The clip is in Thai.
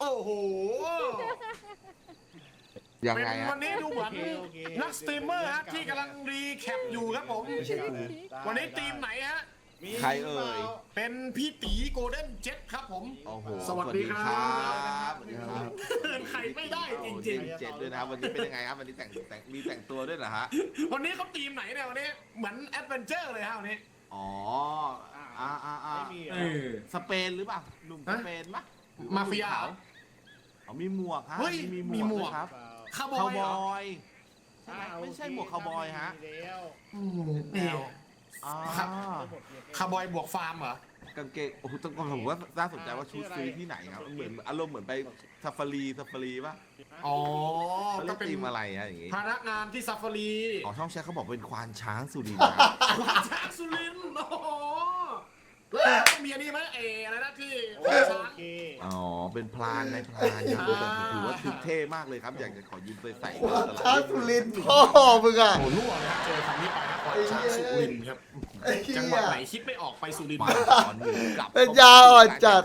โอ้โห ยังเป็นไงฮะวันนี้ดูเหมือนโอเคโอเค นักสตรีมเมอร์ฮะที่กำลังรีแคปอยู่ครับผม ไม่ใช่กู วันนี้ทีมไหนฮะ มีใครเอ่ย เป็นพี่ตีโกลเด้นเจ็ตครับผม โอ้โหสวัสดีครับ สวัสดีครับเตือนใครไม่ได้จริงเเจ็ดด้วยนะครับวันนี้เป็นยังไงครับวันนี้แต่งแต่งมีแต่งตัวด้วยเหรอฮะ ๆ วันนี้เขาทีมไหนเนี่ยวันนี้ เหมือนแอดเวนเจอร์เลยฮะวันนี้ อ๋ออ่าอ่าอ่าไม่มีเหรเอออ สเปนหรือเปล่าหนุ่มสฮะเปนปะมาเฟียเหรออ๋อ มีหมวกฮะเฮ้ยมีมีหมวกด้วยครับคาวบคาอวยบเหรออยใช่ไหมไม่ใช่หมวกคาวบอยฮะมีแล้วอืมนี่ อ่าครับทั้งหมดเนี่ยคาวบอยบวกฟาร์มเหรอ กางเกงโอ้โหต้องผมว่าน่าสนใจว่าชุดซื้อที่ไหนครับเหมือนอารมณ์เหมือนไปซาฟารีซาฟารีป่ะอ๋อเขาเรีก็ยกเป็นทีมอะไรอะอย่างงี้พนักงานที่ซาฟารีของช่องแชทเขาบอกเป็นควานช้างสุรินทร์นะควานช้างสุรินทร์โอ้โหแล้วต้องมีอันนี้ไหมเออะไรนะที่ โอ ควานช้าง เค อ๋อ เป็นพลานในพลานครับอ่าถือว่าชุดเท่มากเลยครับ อยากจะขอยืมไปใส่ควานตลาดช้างสุรินทร์พ่อมึงอะ โอ้โหรั่วเลยครับเจอคำนี้ไปนะควานช้างสุรินทร์ครับไอ้เหี้ย จังหวัดไหนคิดไม่ออกไปสุรินทร์ มาตอนหนึ่งกลับเป็นยาอ่อนจัด